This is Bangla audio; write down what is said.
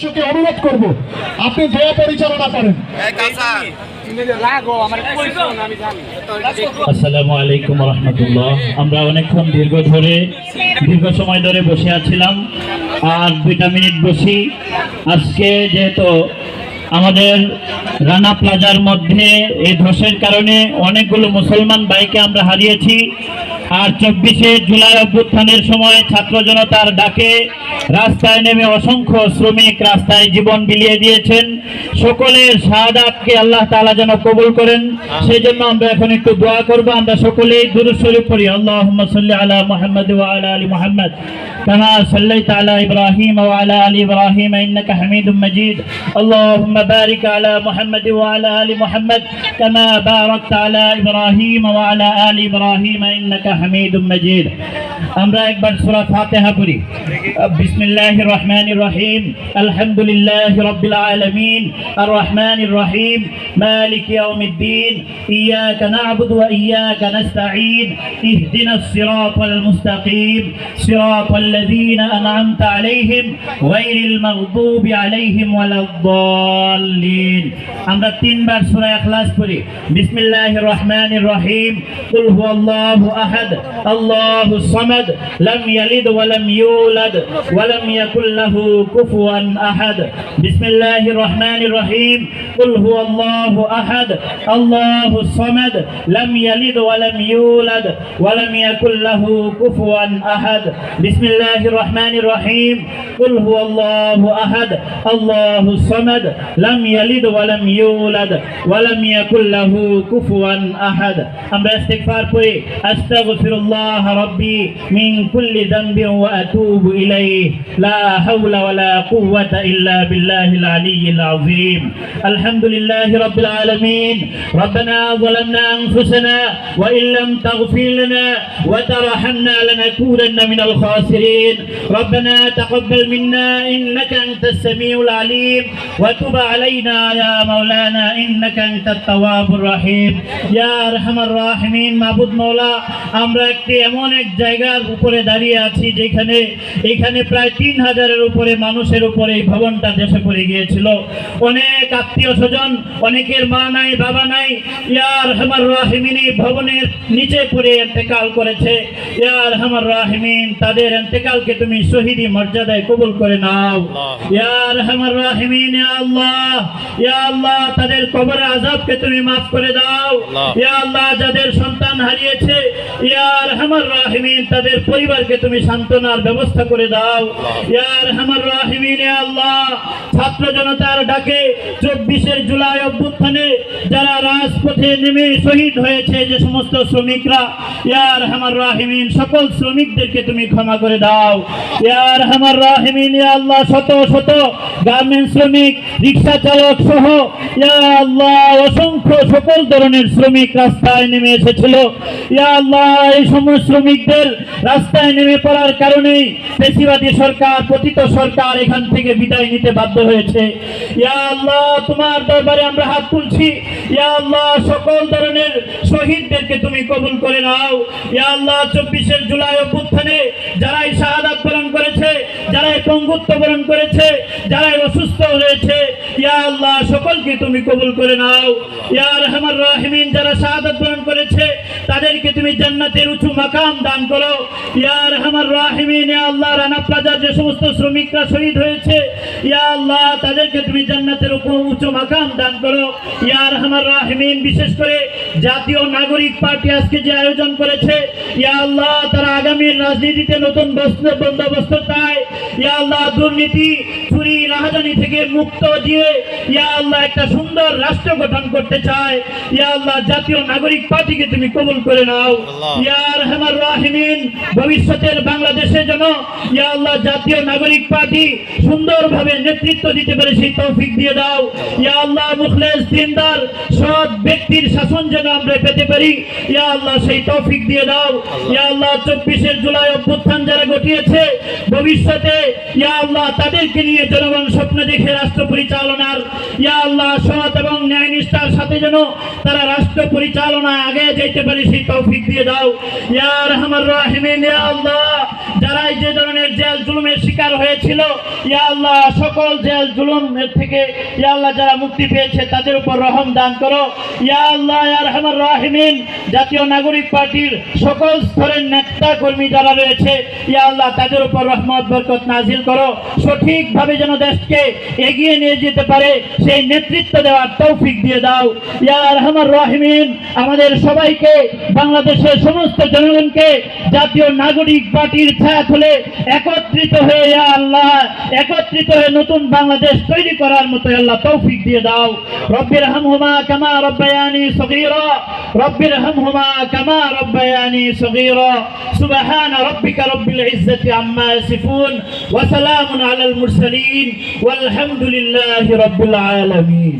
সদস্যকে অনুরোধ করব। আপনি দয়া পরিচালনা করেন। আসসালামু আলাইকুম রহমতুল্লাহ। আমরা অনেকক্ষণ দীর্ঘ ধরে দীর্ঘ সময় ধরে বসে আছিলাম। আর দুইটা মিনিট বসি। আজকে যেহেতু আমাদের রানা প্লাজার মধ্যে এই ধসের কারণে অনেকগুলো মুসলমান ভাইকে আমরা হারিয়েছি। আর চব্বিশে জুলাই অভ্যুত্থানের সময় ছাত্র জনতার ডাকে রাস্তায় নেমে অসংখ্য শ্রমিক রাস্তায় জীবন বিলিয়ে দিয়েছেন। সকলের শাহাদাতকে আল্লাহ তাআলা যেন কবুল করেন। সেই জন্য আমরা এখন একটু দোয়া করব। আমরা সকলেই দুরূদ শরীফ পড়ি। আল্লাহুম্মা সাল্লি আলা মুহাম্মাদ আলা আলি মুহাম্মাদ। কামা সাল্লাইতা আলা ইব্রাহিম ওয়া আলা আলি ইব্রাহিম, ইন্নাকা হামিদুম মাজিদ। আল্লাহুম্মা বারিক আলা মুহাম্মাদ ওয়া আলা আলি মুহাম্মাদ। কামা বারাকতা আলা ইব্রাহিম ওয়া আলা حميد مجيد. আমরা একবার সূরা ফাতিহা পড়ি বিসমিল্লাহির রহমানির রহিম আলহামদুলিল্লাহি রাব্বিল আলামিন আর রহমানির রহিম মালিক ইয়াউমিদ্দিন ইয়াকা না'বুদু ওয়া ইয়াকা নাস্তাঈন ইহদিনাস সিরাতাল মুস্তাকিম সিরাতাল লাযীনা আন'আমতা আলাইহিম গায়রিল মাগদুবি আলাইহিম ওয়ালাদ-দাল্লিন আমরা তিনবার সূরা ইখলাস পড়ি বিসমিল্লাহির রহমানির রহিম কুল হুয়াল্লাহু আহাদ আল্লাহুস সামাদ লাম ইয়ালিদ ওয়া লাম ইউলাদ ওয়া লাম ইয়াকুল লাহু কুফুয়ান আহাদ বিসমিল্লাহির রহমানির রহিম কুল হুয়াল্লাহু আহাদ আল্লাহুস সামাদ লাম ইয়ালিদ ওয়া লাম ইউলাদ ওয়া লাম ইয়াকুল লাহু কুফুয়ান আহাদ বিসমিল্লাহির রহমানির রহিম কুল হুয়াল্লাহু আহাদ আল্লাহুস সামাদ লাম ইয়ালিদ ওয়া লাম ইউলাদ ওয়া লাম ইয়াকুল লাহু কুফুয়ান আহাদ আমরা ইস্তিগফার পড়ি আস্তাগফিরুল্লাহ রাব্বি মিন কুল্লি যামবিন ওয়া আতুবু ইলাইহি লা হাওলা ওয়া লা কুওয়াতা ইল্লা বিল্লাহিল আলিয়্যিল আযীম আলহামদুলিল্লাহি রাব্বিল আলামিন ربنا ظلمنا أنفسنا وإن لم تغفر لنا وترحمنا لنكونن من الخاسرين ربنا تقبل منا إنك أنت السميع العليم وتب علينا يا مولانا إنك أنت التواب الرحيم يا أرحم الراحمين মাবুদ মৌলা আমরা একটি এমন এক জায়গার উপরে দাঁড়িয়ে আছি যেখানে এখানে প্রায় তিন হাজারের উপরে মানুষের উপরে এই ভবনটা দেশে পড়ে গিয়েছিল। অনেক আত্মীয় স্বজন অনেকের মা নাই বাবা নাই ইয়ার হামার রাহিমিন এই ভবনের নিচে পড়ে এতেকাল করেছে। ইয়ার হামার রাহিমিন তাদের এতেকালকে তুমি শহীদি মর্যাদায় কবুল করে নাও। ইয়ার হামার রাহিমিন আল্লাহ ইয়া আল্লাহ তাদের কবরের আযাবকে তুমি মাফ করে দাও। ইয়া আল্লাহ যাদের সন্তান হারিয়েছে ইয়ার হামার রাহিমিন তাদের পরিবারকে তুমি সান্ত্বনার ব্যবস্থা করে দাও। ইয়ার আল্লাহ। ছাত্র জনতার ডাকে চব্বিশের জুলাই অভ্যুত্থানে যারা রাজপথে নেমে শহীদ হয়েছে যে সমস্ত শ্রমিকরা ইয়ার হামার রাহিমিন, সকল শ্রমিকদেরকে তুমি ক্ষমা করে দাও। ইয়ার হামার রাহিমিন আল্লাহ, শত শত গার্মেন্ট শ্রমিক, রিক্সা চালক সহ আল্লাহ, অসংখ্য সকল ধরনের শ্রমিক রাস্তায় নেমে এসেছিল। ইয়া আল্লাহ, এই সমস্ত শ্রমিকদের রাস্তায় নেমে পড়ার কারণেই পেশিবাদী সরকার, পতিত সরকার এখান থেকে বিদায় নিতে বাধ্য হয়েছে। তোমার দরবারে আমরা হাত তুলছি। সকল ধরনের শহীদদেরকে তুমি কবুল করে নাও। ইয়া আল্লাহ, চব্বিশের জুলাই অভ্যুত্থানে যারাই শাহাদাত বরণ করেছে, যারাই পঙ্গুত্ব বরণ করেছে, যারাই অসুস্থ হয়েছে, ইয়া আল্লাহ, সকলকে তুমি কবুল করে নাও। ইয়া রহমান রাহিমিন, যারা শাহাদাত বরণ করেছে তাদেরকে তুমি জান্নাতের উঁচু মাকাম দান করো। ইয়ার রহমান রাহিমিন আল্লাহ, রানা প্লাজার যে সমস্ত শ্রমিকরা শহীদ হয়েছে, ইয়া আল্লাহ, তাদেরকে তুমি জান্নাতের উপর উঁচু মাকাম দান করো। ইয়ার রহমান রাহিমিন, বিশেষ করে জাতীয় নাগরিক পার্টি আজকে যে আয়োজন করেছে, ইয়া আল্লাহ, তারা আগামীর রাজনীতিতে নতুন বন্দোবস্ত চায়। ইয়া আল্লাহ, দুর্নীতি রাহাজানি থেকে মুক্ত দিয়ে ইয়া আল্লাহ একটা সুন্দর রাষ্ট্র গঠন করতে চায়। ইয়া আল্লাহ জাতীয় নাগরিক পার্টিকে তুমি কবুল করে নাও। ইয়া রহমান রাহিমিন ভবিষ্যতের বাংলাদেশের জন্য ইয়া আল্লাহ জাতীয় নাগরিক পার্টি সুন্দরভাবে নেতৃত্ব দিতে পারে সেই তৌফিক দিয়ে দাও। ইয়া আল্লাহ মুখলেস দিনদার সৎ ব্যক্তির শাসন যেন আমরা পেতে পারি ইয়া আল্লাহ সেই তৌফিক দিয়ে দাও। ইয়া আল্লাহ চব্বিশের জুলাই অভ্যুত্থান যারা ঘটিয়েছে ভবিষ্যতে ইয়া আল্লাহ তাদেরকে নিয়ে জনগণ স্বপ্ন দেখে রাষ্ট্র পরিচালনার, ইয়া আল্লাহ, সৎ এবং ন্যায় নিষ্ঠার সাথে যেন তারা রাষ্ট্র পরিচালনায় আগে যেতে পারে, সেই তৌফিক দিয়ে দাও। ইয়া রহমান রাহিমিন, ইয়া আল্লাহ। যারা যে ধরনের জেল জুলুমের শিকার হয়েছিল, ইয়া আল্লাহ, সকল জেল জুলুমের থেকে, ইয়া আল্লাহ, যারা মুক্তি পেয়েছে, তাদের উপর রহম দান করো। ইয়া আল্লাহ রহমান রাহিমিন, জাতীয় নাগরিক পার্টির সকল স্তরের নেতা কর্মী যারা রয়েছে, ইয়া আল্লাহ, তাদের উপর রহমত, বরকত নাজিল করো। সঠিকভাবে যেন দেশকে এগিয়ে নিয়ে যেতে পারে, সেই নেতৃত্ব দেওয়ার তৌফিক দিয়ে দাও। ইয়া রহমান রাহিমিন, আমাদের সবাইকে, বাংলাদেশের সমস্ত জনগণকে, জাতীয় নাগরিক পার্টির ছায়া তুলে একত্রিত হয়ে আল্লাহ, একত্রিত হয়ে নতুন বাংলাদেশ তৈরি করার মতো আল্লাহ তৌফিক দিয়ে দাও। রব্বির হামহুমা কামা রব্বায়ানি সগীরা, রব্বির হামহুমা কামা রব্বায়ানি সগীরা। সুবহান রব্বিকা রব্বিল ইজ্জাতি আম্মা ইয়াসিফুন, ওয়া সালামুন আলাল মুরসালিন, ওয়ালহামদুলিল্লাহি রাব্বিল আলামিন।